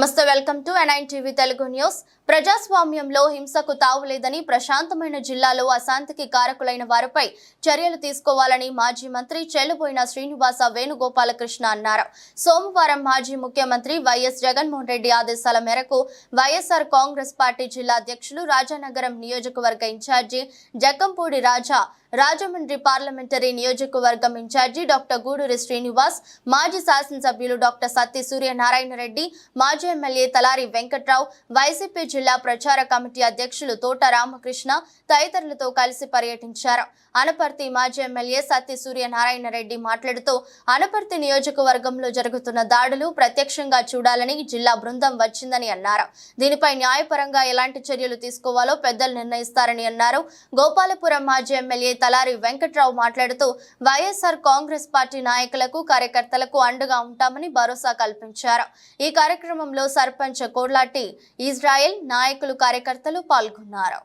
నమస్తే welcome to ఎన్ఐన్ TV Telugu news. ప్రజాస్వామ్యంలో హింసకు తావులేదని ప్రశాంతమైన జిల్లాలో అశాంతికి కారకులైన వారిపై చర్యలు తీసుకోవాలని మాజీ మంత్రి చెల్లుబోయిన శ్రీనివాస వేణుగోపాలకృష్ణ అన్నారు. సోమవారం మాజీ ముఖ్యమంత్రి వైఎస్ జగన్మోహన్ రెడ్డి ఆదేశాల మేరకు వైఎస్ఆర్ కాంగ్రెస్ పార్టీ జిల్లా అధ్యక్షులు రాజానగరం నియోజకవర్గ ఇన్ఛార్జి జక్కంపూడి రాజా రాజమండ్రి పార్లమెంటరీ నియోజకవర్గం ఇన్ఛార్జి డాక్టర్ గూడూరి శ్రీనివాస్ మాజీ శాసనసభ్యులు డాక్టర్ సత్తి సూర్యనారాయణ రెడ్డి మాజీ ఎమ్మెల్యే తలారి వెంకట్రావు వైసీపీ జిల్లా ప్రచార కమిటీ అధ్యక్షులు తోట రామకృష్ణ తదితరులతో కలిసి పర్యటించారు. అనపర్తి మాజీ ఎమ్మెల్యే సత్తి సూర్యనారాయణ రెడ్డి మాట్లాడుతూ అనపర్తి నియోజకవర్గంలో జరుగుతున్న దాడులు ప్రత్యక్షంగా చూడాలని జిల్లా బృందం వచ్చిందని అన్నారు. దీనిపై న్యాయపరంగా ఎలాంటి చర్యలు తీసుకోవాలో పెద్దలు నిర్ణయిస్తారని అన్నారు. గోపాలపురం మాజీ ఎమ్మెల్యే తలారి వెంకట్రావు మాట్లాడుతూ వైఎస్ఆర్ కాంగ్రెస్ పార్టీ నాయకులకు కార్యకర్తలకు అండగా ఉంటామని భరోసా కల్పించారు. ఈ కార్యక్రమంలో సర్పంచ్ కోడ్లాటి ఇజ్రాయెల్ నాయకులు కార్యకర్తలు పాల్గొన్నారు.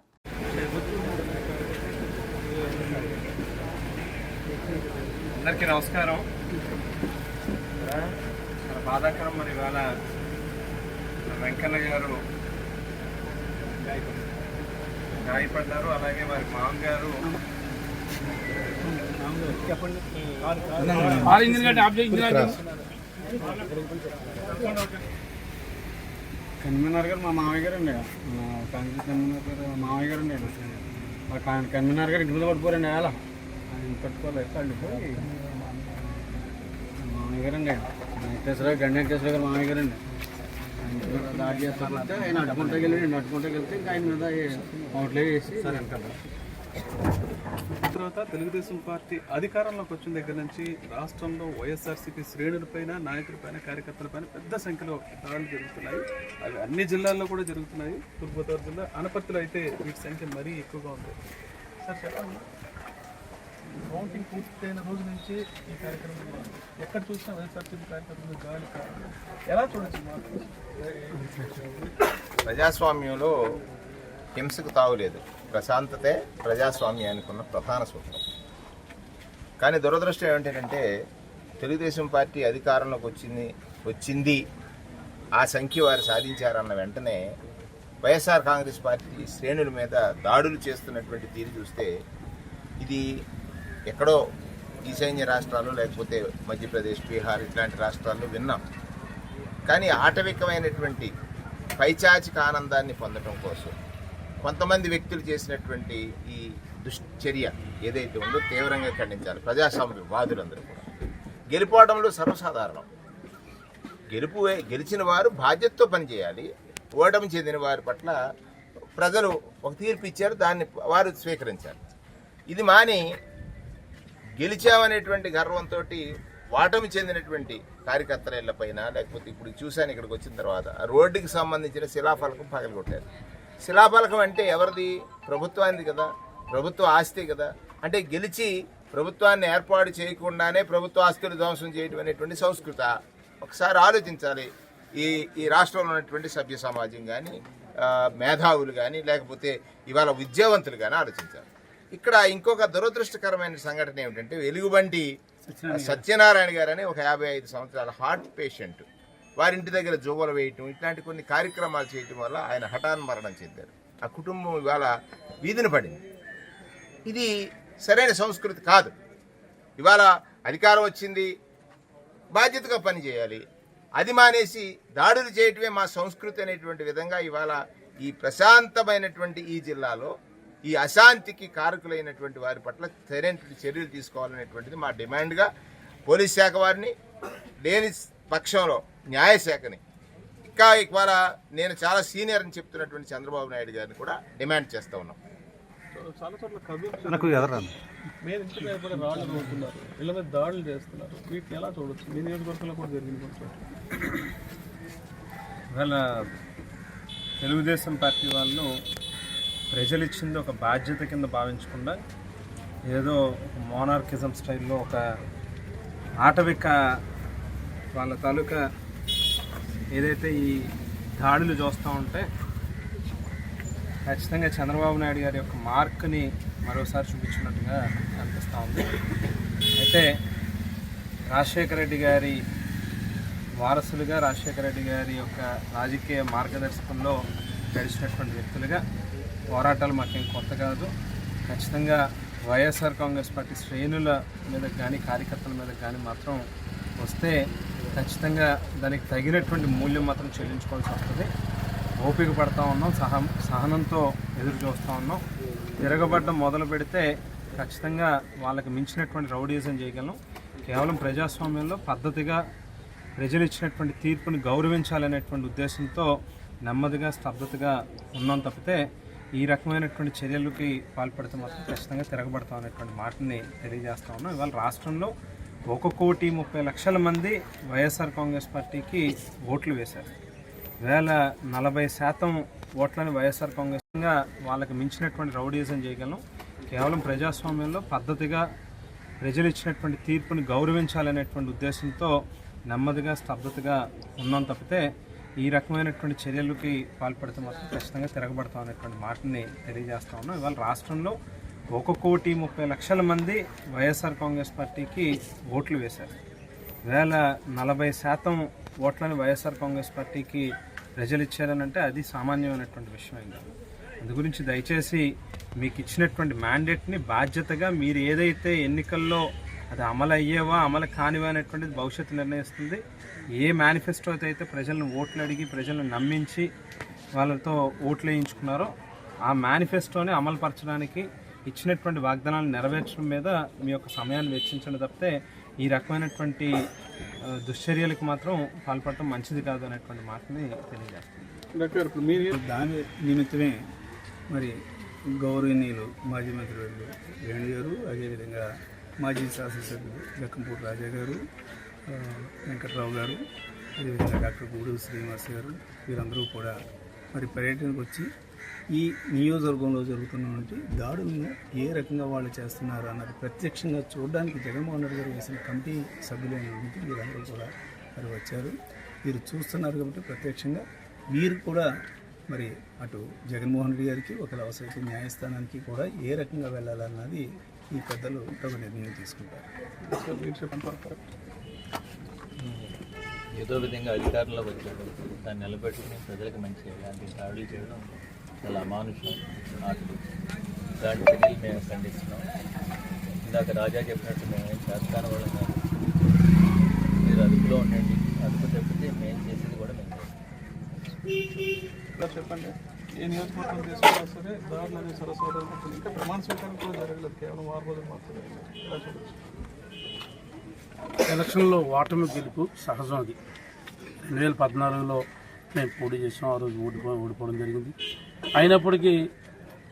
అందరికీ నమస్కారం. మన బాధాకరం మరి ఇవాళ మన వెంకన్న గారు గాయపడ్డారు. అలాగే వారి మామ గారు. కన్వీనర్ గారు మా మామయ్య గారు అండి కాంగ్రెస్ కన్వీనర్ గారు మా మామయ్య గారు అండి మా కాన్- కన్వీనర్ గారు ఇంటి మీద పడిపోరండి అలా. ఆయన పట్టుకోలేదు పడిపోయి మామయ్య గారు అండి వెంకటేశ్వరరావు గండి వెంకటేశ్వర గారు మామయ్య గారు అండి ఆయన దాడి చేస్తారంటే ఆయన అడ్డుకుంటా వెళ్ళి అడ్డుకుంటా వెళ్తే ఇంకా ఆయన మీద అవుట్లే వేసి తర్వాత తెలుగుదేశం పార్టీ అధికారంలోకి వచ్చిన దగ్గర నుంచి రాష్ట్రంలో వైఎస్ఆర్సీపీ శ్రేణులపైన నాయకులపైన కార్యకర్తలపైన పెద్ద సంఖ్యలో దాడులు జరుగుతున్నాయి. అవి అన్ని జిల్లాల్లో కూడా జరుగుతున్నాయి. తూర్పుగోదావరి జిల్లా అనపర్తిలో అయితే వీటి సంఖ్య మరీ ఎక్కువగా ఉంది. సార్ చెప్పండి. కౌంటింగ్ పూర్తయిన రోజు నుంచి ఈ కార్యక్రమం ఎక్కడ చూసినా వైఎస్ఆర్సీపీ కార్యకర్తలు గాలి కాదు ఎలా చూడొచ్చు మార్పు? ప్రజాస్వామ్యంలో హింసకు తావులేదు. ప్రశాంతతే ప్రజాస్వామ్యానికి ఉన్న ప్రధాన సూత్రం. కానీ దురదృష్టం ఏమిటంటే తెలుగుదేశం పార్టీ అధికారంలోకి వచ్చింది వచ్చింది ఆ సంఖ్య వారు సాధించారన్న వెంటనే వైఎస్ఆర్ కాంగ్రెస్ పార్టీ శ్రేణుల మీద దాడులు చేస్తున్నటువంటి తీరు చూస్తే ఇది ఎక్కడో ఈశాన్య రాష్ట్రాలు లేకపోతే మధ్యప్రదేశ్ బీహార్ ఇట్లాంటి రాష్ట్రాల్లో విన్నాం. కానీ ఆటవికమైనటువంటి పైచాచిక ఆనందాన్ని పొందడం కోసం కొంతమంది వ్యక్తులు చేసినటువంటి ఈ దుశ్చర్య ఏదైతే ఉందో తీవ్రంగా ఖండించాలి. ప్రజాస్వామ్య వాదులందరూ కూడా. గెలిపోవడంలో సర్వసాధారణం. గెలుపు గెలిచిన వారు బాధ్యతతో పనిచేయాలి. ఓటమి చెందిన వారి పట్ల ప్రజలు ఒక తీర్పు ఇచ్చారు దాన్ని వారు స్వీకరించారు. ఇది మాని గెలిచామనేటువంటి గర్వంతో ఓటమి చెందినటువంటి కార్యకర్తల పైన లేకపోతే ఇప్పుడు చూశాను ఇక్కడికి వచ్చిన తర్వాత రోడ్డుకి సంబంధించిన శిలాఫలకం పగలగొట్టారు. శిలాఫలకం అంటే ఎవరిది? ప్రభుత్వానికి కదా. ప్రభుత్వ ఆస్తి కదా. అంటే గెలిచి ప్రభుత్వాన్ని ఏర్పాటు చేయకుండానే ప్రభుత్వ ఆస్తులు ధ్వంసం చేయడం అనేటువంటి సంస్కృత. ఒకసారి ఆలోచించాలి. ఈ ఈ రాష్ట్రంలో ఉన్నటువంటి సభ్య సమాజం కానీ మేధావులు కానీ లేకపోతే ఇవాళ విద్యావంతులు కానీ ఆలోచించాలి. ఇక్కడ ఇంకొక దురదృష్టకరమైన సంఘటన ఏమిటంటే వెలుగుబంటి సత్యనారాయణ గారు అని ఒక యాభై ఐదు సంవత్సరాల హార్ట్ పేషెంట్ వారింటి దగ్గర జోగులు వేయటం ఇట్లాంటి కొన్ని కార్యక్రమాలు చేయటం వల్ల ఆయన హఠాన్ మరణం చెందారు. ఆ కుటుంబం ఇవాళ వీధిన పడింది. ఇది సరైన సంస్కృతి కాదు. ఇవాళ అధికారం వచ్చింది బాధ్యతగా పనిచేయాలి అది మానేసి దాడులు చేయటమే మా సంస్కృతి అనేటువంటి విధంగా ఇవాళ ఈ ప్రశాంతమైనటువంటి ఈ జిల్లాలో ఈ అశాంతికి కారకులైనటువంటి వారి పట్ల సరైనటువంటి చర్యలు తీసుకోవాలనేటువంటిది మా డిమాండ్గా పోలీస్ శాఖ వారిని లేని పక్షంలో న్యాయశాఖని. ఇంకా ఇవాళ నేను చాలా సీనియర్ అని చెప్తున్నటువంటి చంద్రబాబు నాయుడు గారిని కూడా డిమాండ్ చేస్తూ ఉన్నాం. దాడులు చేస్తున్నారు. వీటిని ఎలా చూడొచ్చు? మీ నియోజకవర్గంలో కూడా జరిగింది ఇవాళ తెలుగుదేశం పార్టీ వాళ్ళు ప్రజలు ఇచ్చింది ఒక బాధ్యత కింద భావించకుండా ఏదో మోనార్కిజం స్టైల్లో ఒక ఆటవిక వాళ్ళ తాలూకా ఏదైతే ఈ దాడులు చూస్తూ ఉంటే ఖచ్చితంగా చంద్రబాబు నాయుడు గారి యొక్క మార్క్ని మరోసారి చూపించినట్టుగా అనిపిస్తూ ఉంది. అయితే రాజశేఖర రెడ్డి గారి వారసులుగా రాజశేఖర రెడ్డి గారి యొక్క రాజకీయ మార్గదర్శకంలో గడిచినటువంటి వ్యక్తులుగా పోరాటాలు మాకేం కొత్త కాదు. ఖచ్చితంగా వైఎస్ఆర్ కాంగ్రెస్ పార్టీ శ్రేణుల మీద కానీ కార్యకర్తల మీద కానీ మాత్రం వస్తే ఖచ్చితంగా దానికి తగినటువంటి మూల్యం మాత్రం చెల్లించుకోవాల్సి వస్తుంది. ఓపిక పడతా ఉన్నాం సహ సహనంతో ఎదురు చూస్తూ ఉన్నాం. తిరగబడ్డం మొదలు పెడితే ఖచ్చితంగా వాళ్ళకి మించినటువంటి రౌడీజం చేయగలం. కేవలం ప్రజాస్వామ్యంలో పద్ధతిగా ప్రజలు ఇచ్చినటువంటి తీర్పుని గౌరవించాలనేటువంటి ఉద్దేశంతో నెమ్మదిగా స్తబ్దతగా ఉన్నాం తప్పితే ఈ రకమైనటువంటి చర్యలకి పాల్పడితే మాత్రం ఖచ్చితంగా తిరగబడతాం అనేటువంటి మాటని తెలియజేస్తా ఉన్నాం. ఇవాళ రాష్ట్రంలో ఒక కోటి ముప్పై లక్షల మంది వైఎస్ఆర్ కాంగ్రెస్ పార్టీకి ఓట్లు వేశారు. వేల నలభై శాతం ఓట్లని వైఎస్ఆర్ కాంగ్రెస్గా వాళ్ళకి మించినటువంటి రౌడీజం చేయగలం. కేవలం ప్రజాస్వామ్యంలో పద్ధతిగా ప్రజలు ఇచ్చినటువంటి తీర్పుని గౌరవించాలనేటువంటి ఉద్దేశంతో నెమ్మదిగా స్తబ్దతగా ఉన్నాం తప్పితే ఈ రకమైనటువంటి చర్యలకి పాల్పడితే మాత్రం ఖచ్చితంగా తిరగబడతాం అనేటువంటి మాటని తెలియజేస్తా ఉన్నాం. ఇవాళ రాష్ట్రంలో ఒక కోటి ముప్పై లక్షల మంది వైఎస్ఆర్ కాంగ్రెస్ పార్టీకి ఓట్లు వేశారు. వేల నలభై శాతం ఓట్లని వైఎస్ఆర్ కాంగ్రెస్ పార్టీకి ప్రజలు ఇచ్చారనంటే అది సామాన్యమైనటువంటి విషయం ఏం కాదు. అందు గురించి దయచేసి మీకు ఇచ్చినటువంటి మ్యాండేట్ని బాధ్యతగా మీరు ఏదైతే ఎన్నికల్లో అది అమలు అయ్యేవా అమలు కానివా అనేటువంటిది భవిష్యత్తు నిర్ణయిస్తుంది. ఏ మేనిఫెస్టో అయితే ప్రజలను ఓట్లు అడిగి ప్రజలను నమ్మించి వాళ్ళతో ఓట్లు వేయించుకున్నారో ఆ మేనిఫెస్టోని అమలుపరచడానికి ఇచ్చినటువంటి వాగ్దానాలు నెరవేర్చడం మీద మీ యొక్క సమయాన్ని వెచ్చించడం తప్పితే ఈ రకమైనటువంటి దుశ్చర్యలకు మాత్రం పాల్పడటం మంచిది కాదు అనేటువంటి మాటని తెలియజేస్తుంది డాక్టర్ ఇప్పుడు మీరు దాని నిమిత్తమే మరి గౌరవనీయులు మాజీ మంత్రివర్యులు వేణు గారు అదేవిధంగా మాజీ శాసనసభ్యులు లక్కంపూడి రాజా గారు వెంకట్రావు గారు అదేవిధంగా డాక్టర్ గూడూరు శ్రీనివాస్ గారు వీరందరూ కూడా మరి పర్యటనకు వచ్చి ఈ నియోజకవర్గంలో జరుగుతున్నటువంటి దాడులను ఏ రకంగా వాళ్ళు చేస్తున్నారు అన్నది ప్రత్యక్షంగా చూడడానికి జగన్మోహన్ రెడ్డి గారు వేసిన కమిటీ సభ్యులైనటువంటి వీరందరూ కూడా మరి వచ్చారు. వీరు చూస్తున్నారు కాబట్టి ప్రత్యక్షంగా వీరు కూడా మరి అటు జగన్మోహన్ రెడ్డి గారికి ఒకవేళ అవసరమైతే న్యాయస్థానానికి కూడా ఏ రకంగా వెళ్ళాలన్నది ఈ పెద్దలు తగు నిర్ణయం తీసుకుంటారు. ఏదో విధంగా అధికారంలో వచ్చాడు దాన్ని నిలబెట్టుకుని ప్రజలకు మంచి ఎలాంటి దాడులు చేయడం చాలా అమానుషం ఆటలు ఇలాంటి చర్యలు మేము ఖండిస్తున్నాం. ఇందాక రాజా చెప్పినట్టు మేము ఏం చేస్తాను వాళ్ళం కాదు. మీరు అదుపులో ఉండండి. అదుపు తప్పితే మేము చేసేది కూడా మేము. చేస్తాం చెప్పండి. ఏ నియోజకవర్గం తీసుకున్నా సరే దాడులు అనేది సరస్వతం ఇంకా ప్రమాణ స్వీకారం కూడా జరగలేదు. కేవలం వారం రోజులు మాత్రమే ఎలక్షన్లో ఓటమి గెలుపు సహజం అది. రెండు వేల పద్నాలుగులో మేము పోటీ చేసాం ఆ రోజు ఓడిపో ఓడిపోవడం జరిగింది. అయినప్పటికీ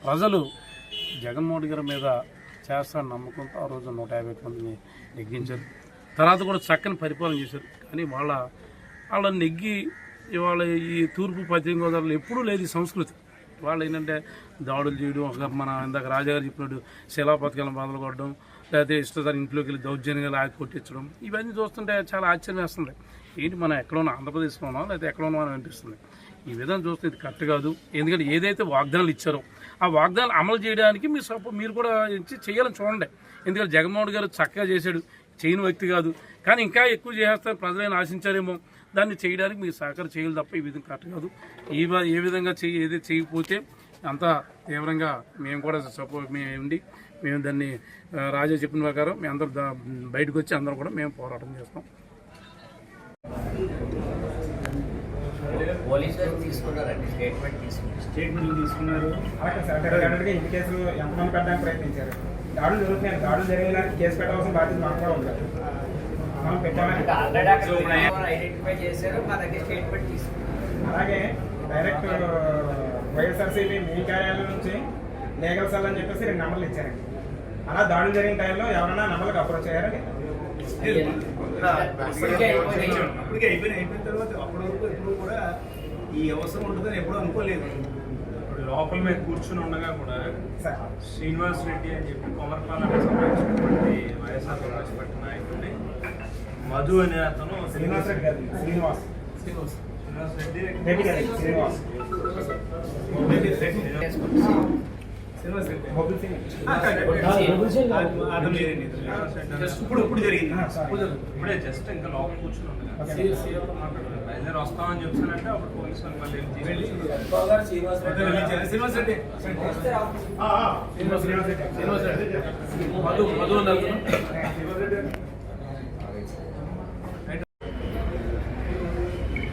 ప్రజలు జగన్మోహన్ గారి మీద చేస్తారని నమ్మకంతో ఆ రోజు నూట యాభై మందిని నెగ్గించారు. తర్వాత కూడా చక్కని పరిపాలన చేశారు. కానీ వాళ్ళ వాళ్ళ నెగ్గి ఇవాళ ఈ తూర్పు పశ్చిమ గోదావరిలో ఎప్పుడూ లేదు ఈ సంస్కృతి. వాళ్ళు ఏంటంటే దాడులు చేయడం ఒక మన ఇందాక రాజాగారు చెప్పినట్టు శిలా పథకాలను కొట్టడం లేకపోతే ఇష్టదారి ఇంట్లోకి వెళ్ళి దౌర్జన్యంగా లాగి కొట్టించడం ఇవన్నీ చూస్తుంటే చాలా ఆశ్చర్యం వేస్తుంది. ఏంటి మనం ఎక్కడ ఆంధ్రప్రదేశ్లో ఉన్నాం లేకపోతే ఎక్కడ ఉన్నాం అని అనిపిస్తుంది. ఈ విధంగా చూస్తే ఇది కరెక్ట్ కాదు. ఎందుకంటే ఏదైతే వాగ్దానాలు ఇచ్చారో ఆ వాగ్దానాలు అమలు చేయడానికి మీరు సపో మీరు కూడా ఇచ్చి చేయాలని చూడండి. ఎందుకంటే జగన్మోహన్ గారు చక్కగా చేశాడు. చేయని వ్యక్తి కాదు. కానీ ఇంకా ఎక్కువ చేస్తారు ప్రజలైనా ఆశించారేమో. దాన్ని చేయడానికి మీరు సహకారం చేయాలి తప్ప ఈ విధంగా కరెక్ట్ కాదు. ఈ ఏ విధంగా చేయి ఏది చేయకపోతే అంత తీవ్రంగా మేము కూడా సపోర్ట్ మేము ఉండి మేము దాన్ని రాజా చెప్పిన ప్రకారం మేము అందరూ బయటకు వచ్చి అందరం కూడా మేము పోరాటం చేస్తాం. పోలీసులు తీసుకున్నారండి స్టేట్మెంట్ తీసుకున్నారు. స్టేట్మెంట్లు తీసుకున్నారు. అలాగే ఇన్ని కేసులు ఎంతమంది పెట్టడానికి ప్రయత్నించారు? దాడులు జరుగుతున్నాయి. దాడులు జరిగిన కేసు పెట్టవలసిన బాధ్యత మాకు కూడా ఉంది. మనం పెట్టామని. ఐడెంటిఫై చేశారు మా దగ్గర స్టేట్మెంట్ తీసుకున్నారు. అలాగే డైరెక్ట్ వైఎస్ఆర్సీపీ మీ కార్యాలయం నుంచి లీగల్ సెల్ అని చెప్పేసి రెండు నెంబర్లు ఇచ్చారండి. అలా దాడులు జరిగిన టైంలో ఎవరైనా నెంబర్కి అప్రోచ్ అయ్యారండి ఇప్పటికే అయిపోయిన అయిపోయిన తర్వాత అప్పటి వరకు ఎప్పుడు కూడా ఈ అవసరం ఉంటుందని ఎప్పుడూ అనుకోలేదు. లోపల మీద కూర్చుని ఉండగా కూడా శ్రీనివాస్ రెడ్డి అని చెప్పి కొమరపాలెంకి సంబంధించినటువంటి వైఎస్ఆర్ కాంగ్రెస్ పార్టీ నాయకుడిని మధు అనే అతను శ్రీనివాస్ రెడ్డి గారు శ్రీనివాస్. శ్రీనివాస్. రెడ్డి శ్రీనివాస్. ఇప్పుడు ఇప్పుడు జరిగింది. ఇప్పుడే జస్ట్ ఇంకా లోపల కూర్చుని ఉండగా బయలుదేరి వస్తామని చెప్పానంటే అప్పుడు పోలీసు వాళ్ళు మళ్ళీ తీసుకొచ్చారు.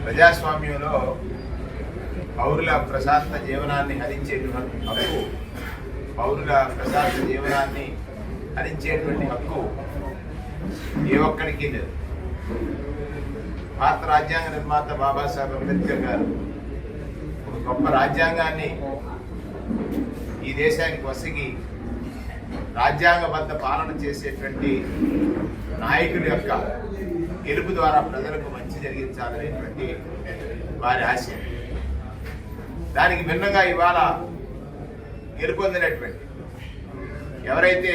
ప్రజాస్వామ్యంలో పౌరుల ప్రశాంత జీవనాన్ని హరించేటువంటి హక్కు పౌరుల ప్రశాంత జీవనాన్ని హరించేటువంటి హక్కు ఏ ఒక్కడికి లేదు. భారత రాజ్యాంగ నిర్మాత బాబాసాహెబ్ అంబేద్కర్ గారు ఒక గొప్ప రాజ్యాంగాన్ని ఈ దేశానికి వసిగి రాజ్యాంగబద్ధ పాలన చేసేటువంటి నాయకుడి యొక్క గెలుపు ద్వారా ప్రజలకు మంచి జరిగించాలనేటువంటి వారి ఆశయం. దానికి భిన్నంగా ఇవాళ గెలుపొందినటువంటి ఎవరైతే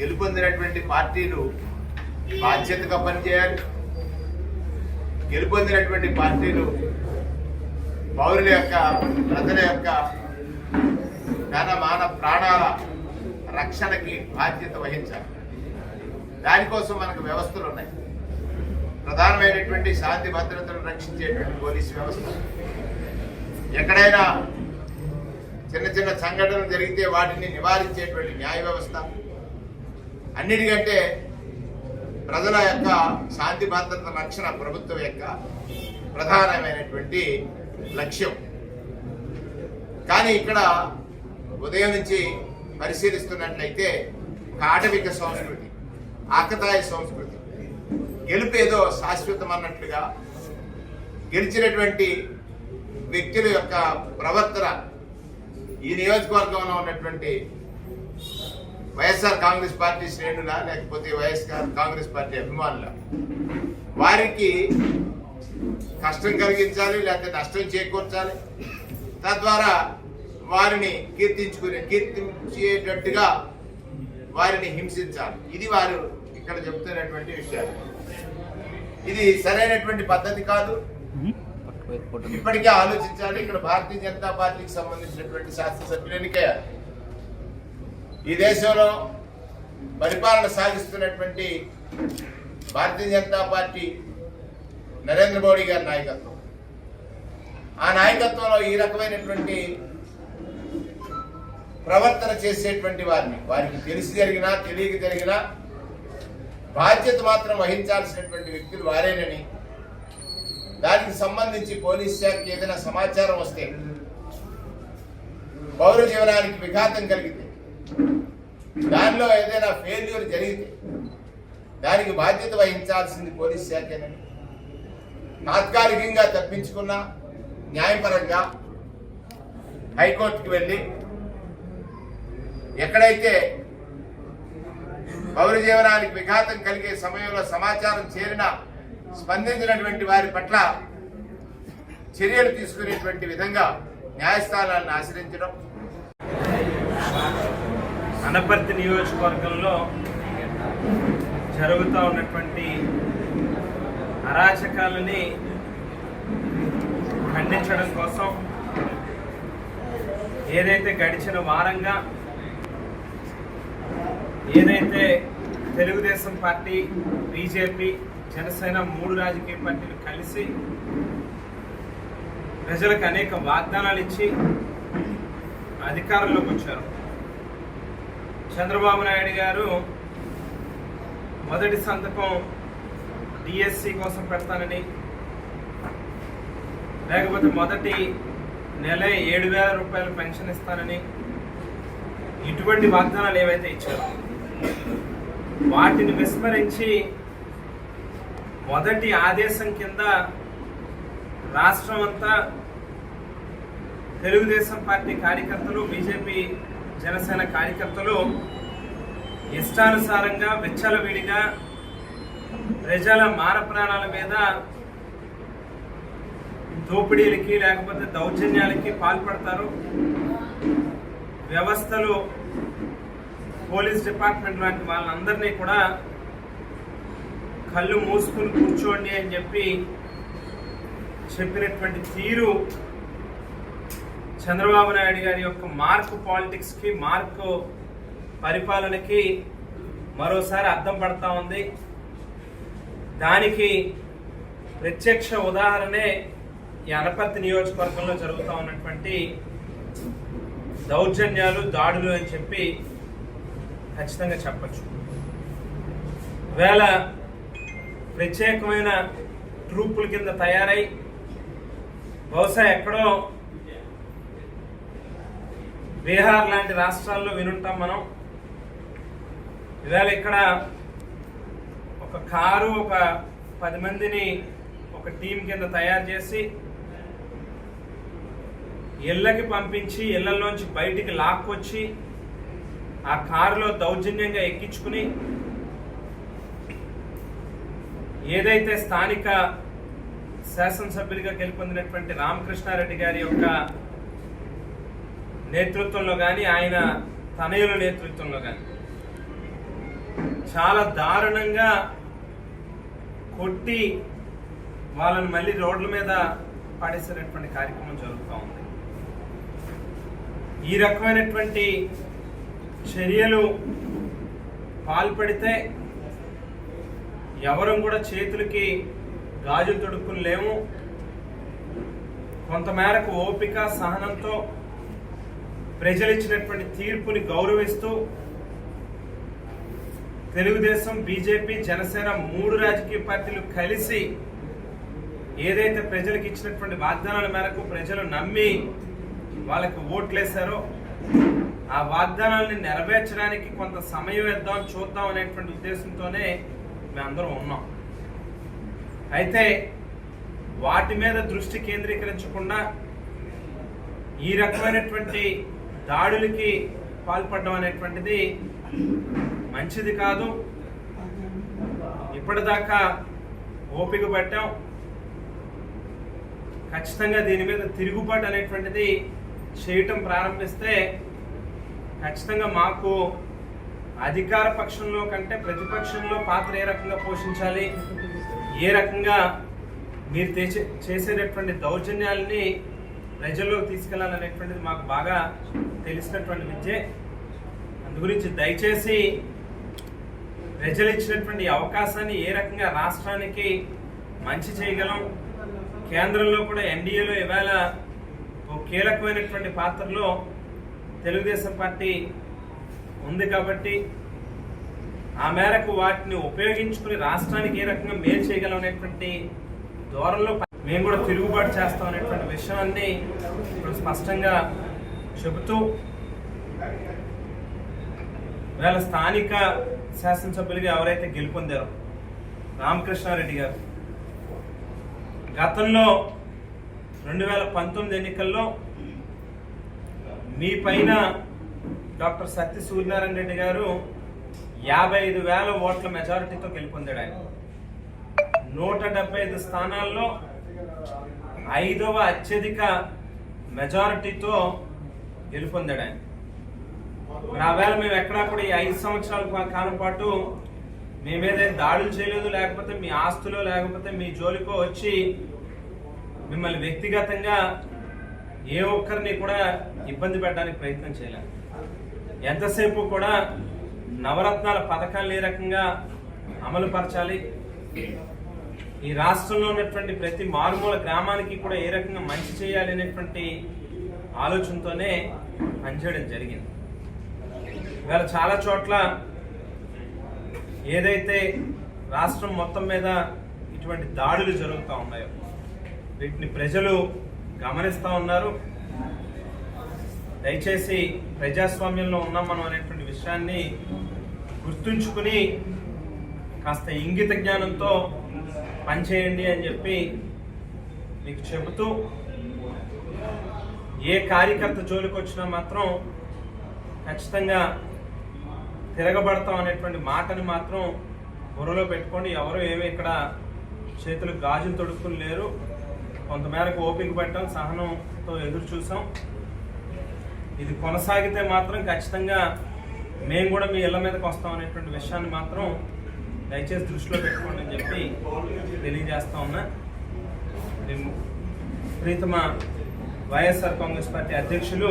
గెలుపొందినటువంటి పార్టీలు బాధ్యతగా పనిచేయాలి గెలుపొందినటువంటి పార్టీలు పౌరుల యొక్క ప్రజల యొక్క ధన మాన ప్రాణాల రక్షణకి బాధ్యత వహించాలి. దానికోసం మనకు వ్యవస్థలు ఉన్నాయి. ప్రధానమైనటువంటి శాంతి భద్రతను రక్షించేటువంటి పోలీసు వ్యవస్థ. ఎక్కడైనా చిన్న చిన్న సంఘటనలు జరిగితే వాటిని నివారించేటువంటి న్యాయ వ్యవస్థ. అన్నిటికంటే ప్రజల యొక్క శాంతి భద్రత రక్షణ ప్రభుత్వం యొక్క ప్రధానమైనటువంటి లక్ష్యం. కానీ ఇక్కడ ఉదయం నుంచి పరిశీలిస్తున్నట్లయితే ఆటవిక సంస్కృతి ఆకతాయి సంస్కృతి గెలుపేదో శాశ్వతం అన్నట్లుగా గెలిచినటువంటి వ్యక్తుల యొక్క ప్రవర్తన ఈ నియోజకవర్గంలో ఉన్నటువంటి వైఎస్ఆర్ కాంగ్రెస్ పార్టీ శ్రేణుల లేకపోతే వైఎస్ఆర్ కాంగ్రెస్ పార్టీ అభిమానుల? వారికి కష్టం కలిగించాలి లేకపోతే నష్టం చేకూర్చాలి. తద్వారా వారిని కీర్తించుకునే కీర్తించేటట్టుగా వారిని హింసించాలి. ఇది వారు ఇక్కడ చెబుతున్నటువంటి విషయాలు. ఇది సరైనటువంటి పద్ధతి కాదు. ఇప్పటికే ఆలోచించాలి ఇక్కడ భారతీయ జనతా పార్టీకి సంబంధించినటువంటి శాసనసభ్యులు ఎన్నికయ్యారు. ఈ దేశంలో పరిపాలన సాగిస్తున్నటువంటి భారతీయ జనతా పార్టీ నరేంద్ర మోడీ గారి నాయకత్వం. ఆ నాయకత్వంలో ఈ రకమైనటువంటి ప్రవర్తన చేసేటువంటి వారిని వారికి తెలిసి జరిగినా తెలియక జరిగినా బాధ్యత మాత్రం వహించాల్సినటువంటి వ్యక్తులు వారేనని దానికి సంబంధించి పోలీస్ శాఖకి ఏదైనా సమాచారం వస్తే పౌర జీవనానికి విఘాతం కలిగితే దానిలో ఏదైనా ఫెయిల్యూర్ జరిగితే దానికి బాధ్యత వహించాల్సింది పోలీస్ శాఖేనని తాత్కాలికంగా తప్పించుకున్న న్యాయపరంగా హైకోర్టుకి వెళ్ళి ఎక్కడైతే పౌర జీవనానికి విఘాతం కలిగే సమయంలో సమాచారం చేరిన స్పందించినటువంటి వారి పట్ల చర్యలు తీసుకునేటువంటి విధంగా న్యాయస్థానాలను ఆశ్రయించడం. అనపర్తి నియోజకవర్గంలో జరుగుతూ ఉన్నటువంటి అరాచకాలని ఖండించడం కోసం ఏదైతే గడిచిన వారంగా ఏదైతే తెలుగుదేశం పార్టీ బీజేపీ జనసేన మూడు రాజకీయ పార్టీలు కలిసి ప్రజలకు అనేక వాగ్దానాలు ఇచ్చి అధికారంలోకి వచ్చారు. చంద్రబాబు నాయుడు గారు మొదటి సంతకం డిఎస్సి కోసం పెడతానని లేకపోతే మొదటి నెల ఏడు వేల రూపాయలు పెన్షన్ ఇస్తానని ఇటువంటి వాగ్దానాలు ఏవైతే ఇచ్చారో వాటిని విస్మరించి మొదటి ఆదేశం కింద రాష్ట్రం అంతా తెలుగుదేశం పార్టీ కార్యకర్తలు బీజేపీ జనసేన కార్యకర్తలు ఇష్టానుసారంగా విచ్చలవిడిగా ప్రజల మాన ప్రాణాల మీద దోపిడీలకి లేకపోతే దౌర్జన్యాలకి పాల్పడతారు. వ్యవస్థలు పోలీస్ డిపార్ట్మెంట్ లాంటి వాళ్ళందరినీ కూడా కళ్ళు మూసుకుని కూర్చోండి అని చెప్పి చెప్పినటువంటి తీరు చంద్రబాబు నాయుడు గారి యొక్క మార్క్ పాలిటిక్స్కి మార్క్ పరిపాలనకి మరోసారి అర్థం పడతా ఉంది. దానికి ప్రత్యక్ష ఉదాహరణే ఈ అనపర్తి నియోజకవర్గంలో జరుగుతూ ఉన్నటువంటి దౌర్జన్యాలు దాడులు అని చెప్పి ఖచ్చితంగా చెప్పచ్చు. వేళ ప్రత్యేకమైన ట్రూపుల కింద తయారై బహుశా ఎక్కడో బీహార్ లాంటి రాష్ట్రాల్లో వినుంటాం మనం. ఇవాళ ఇక్కడ ఒక కారు ఒక పది మందిని ఒక టీం కింద తయారు చేసి ఇళ్ళకి పంపించి ఇళ్ళలోంచి బయటికి లాక్కొచ్చి ఆ కారులో దౌర్జన్యంగా ఎక్కించుకుని ఏదైతే స్థానిక శాసనసభ్యులుగా గెలుపొందినటువంటి రామకృష్ణారెడ్డి గారి యొక్క నేతృత్వంలో కానీ ఆయన తనయుల నేతృత్వంలో కానీ చాలా దారుణంగా కొట్టి వాళ్ళని మళ్ళీ రోడ్ల మీద పడేసేటటువంటి కార్యక్రమం జరుగుతూ ఉంది. ఈ రకమైనటువంటి చర్యలు పాల్పడితే ఎవరం కూడా చేతులకి గాజులు తొడుక్కుని లేము. కొంతమేరకు ఓపిక సహనంతో ప్రజలు ఇచ్చినటువంటి తీర్పుని గౌరవిస్తూ తెలుగుదేశం బీజేపీ జనసేన మూడు రాజకీయ పార్టీలు కలిసి ఏదైతే ప్రజలకు ఇచ్చినటువంటి వాగ్దానాల మేరకు ప్రజలు నమ్మి వాళ్ళకి ఓట్లేశారో ఆ వాగ్దానాల్ని నెరవేర్చడానికి కొంత సమయం ఇద్దాం చూద్దాం అనేటువంటి ఉద్దేశంతోనే మేమందరం ఉన్నాం. అయితే వాటి మీద దృష్టి కేంద్రీకరించకుండా ఈ రకమైనటువంటి దాడులకి పాల్పడడం అనేటువంటిది మంచిది కాదు. ఇప్పటిదాకా ఓపిక పట్టాం. ఖచ్చితంగా దీని మీద తిరుగుబాటు అనేటువంటిది చేయటం ప్రారంభిస్తే ఖచ్చితంగా మాకు అధికార పక్షంలో కంటే ప్రతిపక్షంలో పాత్ర ఏ రకంగా పోషించాలి? ఏ రకంగా మీరు చేసేటటువంటి దౌర్జన్యాలని ప్రజల్లో తీసుకెళ్ళాలనేటువంటిది మాకు బాగా తెలిసినటువంటి విద్యే. అందు గురించి దయచేసి ప్రజలు ఇచ్చినటువంటి అవకాశాన్ని ఏ రకంగా రాష్ట్రానికి మంచి చేయగలం? కేంద్రంలో కూడా ఎన్డీఏలో ఇవాళ ఓ కీలకమైనటువంటి పాత్రలో తెలుగుదేశం పార్టీ ఉంది కాబట్టి ఆ మేరకు వాటిని ఉపయోగించుకుని రాష్ట్రానికి ఏ రకంగా మేలు చేయగలం అనేటువంటి ధోరణిలో మేము కూడా తిరుగుబాటు చేస్తాం అనేటువంటి విషయాన్ని ఇప్పుడు స్పష్టంగా చెబుతూ వేళ స్థానిక శాసనసభ్యులుగా ఎవరైతే గెలుపొందారో రామకృష్ణారెడ్డి గారు గతంలో రెండు వేల పంతొమ్మిది ఎన్నికల్లో మీ పైన డాక్టర్ సత్య సూర్యనారాయణ రెడ్డి గారు యాభై ఐదు వేల ఓట్ల మెజారిటీతో గెలుపొందాడు ఆయన. నూట డెబ్బై ఐదు స్థానాల్లో ఐదవ అత్యధిక మెజారిటీతో గెలుపొందాడు ఆయన. మరి మేము ఎక్కడా కూడా ఈ ఐదు సంవత్సరాల కాలం పాటు మేమేదైనా దాడులు చేయలేదు లేకపోతే మీ ఆస్తులో లేకపోతే మీ జోలికో వచ్చి మిమ్మల్ని వ్యక్తిగతంగా ఏ ఒక్కరిని కూడా ఇబ్బంది పెట్టడానికి ప్రయత్నం చేయలేదు. ఎంతసేపు కూడా నవరత్నాల పథకాలు ఏ రకంగా అమలు పరచాలి ఈ రాష్ట్రంలో ఉన్నటువంటి ప్రతి మారుమూల గ్రామానికి కూడా ఏ రకంగా మంచి చేయాలి అనేటువంటి ఆలోచనతోనే పనిచేయడం జరిగింది. ఇవాళ చాలా చోట్ల ఏదైతే రాష్ట్రం మొత్తం మీద ఇటువంటి దాడులు జరుగుతూ ఉన్నాయో వీటిని ప్రజలు గమనిస్తూ ఉన్నారు. దయచేసి ప్రజాస్వామ్యంలో ఉన్నాం మనం అనేటువంటి విషయాన్ని గుర్తుంచుకుని కాస్త ఇంగిత జ్ఞానంతో పనిచేయండి అని చెప్పి మీకు చెబుతూ ఏ కార్యకర్త జోలికి వచ్చినా మాత్రం ఖచ్చితంగా తిరగబడతాం అనేటువంటి మాటని మాత్రం బుర్రలో పెట్టుకోండి. ఎవరు ఏమి ఇక్కడ చేతులు గాజులు తొడుక్కుని లేరు. కొంతమేరకు ఓపిక పట్టాం సహనంతో ఎదురు చూసాం. ఇది కొనసాగితే మాత్రం ఖచ్చితంగా మేము కూడా మీ ఇళ్ళ మీదకి వస్తాం అనేటువంటి విషయాన్ని మాత్రం దయచేసి దృష్టిలో పెట్టుకోండి అని చెప్పి తెలియజేస్తా ఉన్నా. మేము ప్రీతమ వైఎస్ఆర్ కాంగ్రెస్ పార్టీ అధ్యక్షులు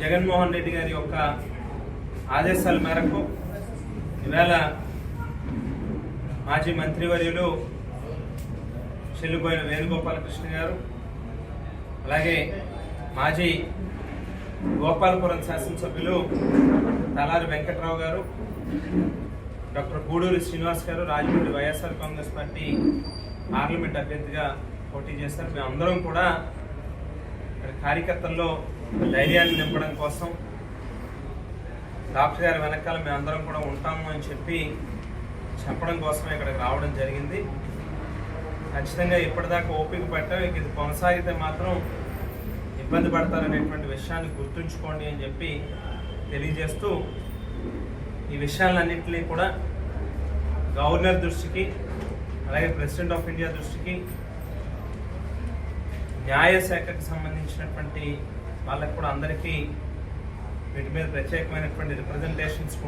జగన్మోహన్ రెడ్డి గారి యొక్క ఆదేశాల మేరకు ఈవేళ మాజీ మంత్రివర్యులు చెల్లిపోయిన వేణుగోపాలకృష్ణ గారు అలాగే మాజీ గోపాలపురం శాసనసభ్యులు తలారి వెంకట్రావు గారు డాక్టర్ గూడూరి శ్రీనివాస్ గారు Rajahmundry YSR Congress party parliament అభ్యర్థిగా పోటీ చేస్తారు మేము అందరం కూడా ఇక్కడ కార్యకర్తల్లో ధైర్యాన్ని నింపడం కోసం డాక్టర్ గారి వెనకాల మేము అందరం కూడా ఉంటాము అని చెప్పి చెప్పడం కోసం ఇక్కడికి రావడం జరిగింది. ఖచ్చితంగా ఇప్పటిదాకా ఓపిక పట్టడం ఇది కొనసాగితే మాత్రం ఇబ్బంది పడతారనేటువంటి విషయాన్ని గుర్తుంచుకోండి అని చెప్పి తెలియజేస్తూ ఈ విషయాలన్నింటినీ కూడా గవర్నర్ దృష్టికి అలాగే ప్రెసిడెంట్ ఆఫ్ ఇండియా దృష్టికి న్యాయశాఖకు సంబంధించినటువంటి వాళ్ళకు కూడా అందరికీ వీటి మీద ప్రత్యేకమైనటువంటి రిప్రజెంటేషన్స్